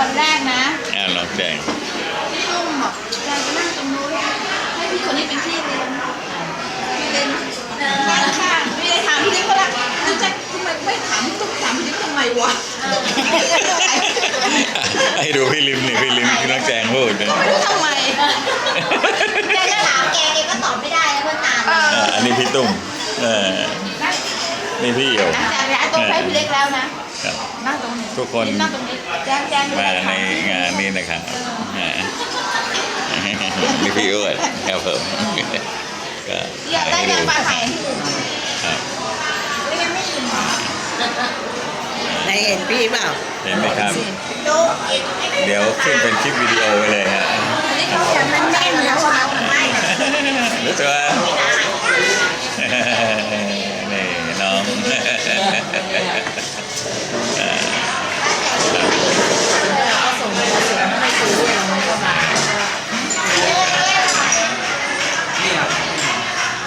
วันแรกนะอ่าน้องแจงพี่ตุ้มบอกแจงไปนั่งตรงนู้นให้พี่คนนี้เป็นพี่เลี้ยงพี่เลี้ยงข้างข้างพี่เลยถามพี่เลี้ยงเขาละแล้วแจงทำไมไม่ถามตุ้มถามพี่เลี้ยงทำไมวะให้ดูพี่ลิมนี่พี่ลิมที่น้องแจงพูดนะไม่รู้ทำไมแกจะถามแกแกก็ตอบไม่ได้แล้วมันนานเอออ่าอันนี้พี่ตุ้มเออนั่งนี่พี่เอี่ยวแจงย้ายโต๊ะไปให้พี่เล็กแล้วนะ ครับ นั่งตรงนี้ทุกคน นั่งตรงนี้แจงแจงมาในงานนี้นะครับอ่านี่พี่อ้วนครับผมก็อยากได้ให้ยัดูงปลาไข่ครับแล้วยังไม่อิ่มเหรอได้เห็นพี่เปล่าเห็นไหมครับดูเดี๋ยวขึ้นเป็นคลิปวิดีโอไปเลยฮะแต่มันแน่นแล้ว